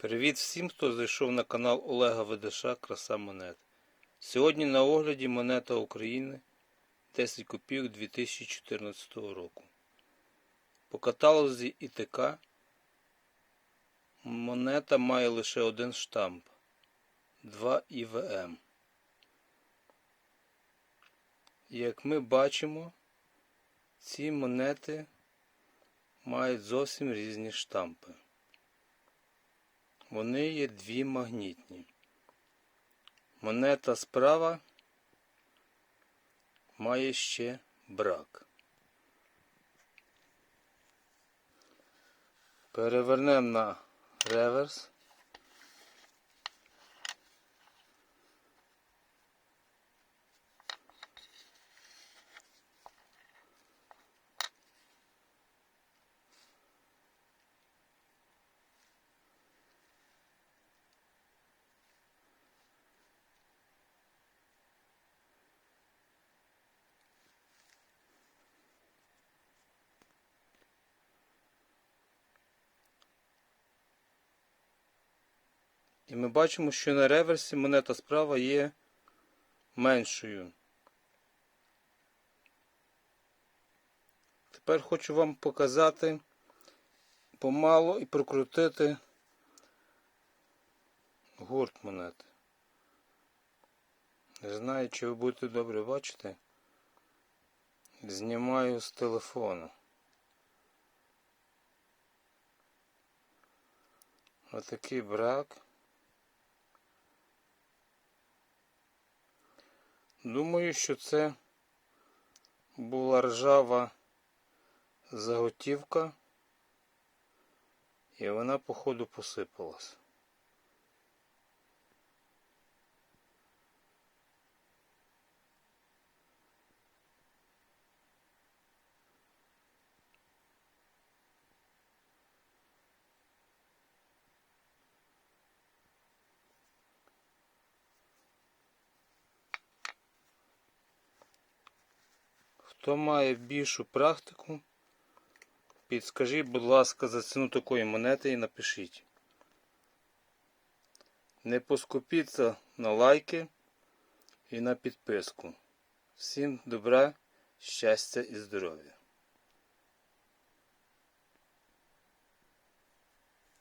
Привіт всім, хто зайшов на канал Олега Ведеша Краса монет. Сьогодні на огляді монета України 10 копійок 2014 року. По каталозі ІТК монета має лише один штамп 2 ІВМ. Як ми бачимо, ці монети мають зовсім різні штампи. Вони є дві магнітні. Монета справа має ще брак. Перевернемо на реверс. І ми бачимо, що на реверсі монета справа є меншою. Тепер хочу вам показати помало і прокрутити гурт монети. Не знаю, чи ви будете добре бачити. Знімаю з телефону. Отакий брак. Думаю, що це була ржава заготівка, і вона, походу, посипалась. Хто має більшу практику, підскажіть, будь ласка, за ціну такої монети і напишіть. Не поскупіться на лайки і на підписку. Всім добра, щастя і здоров'я!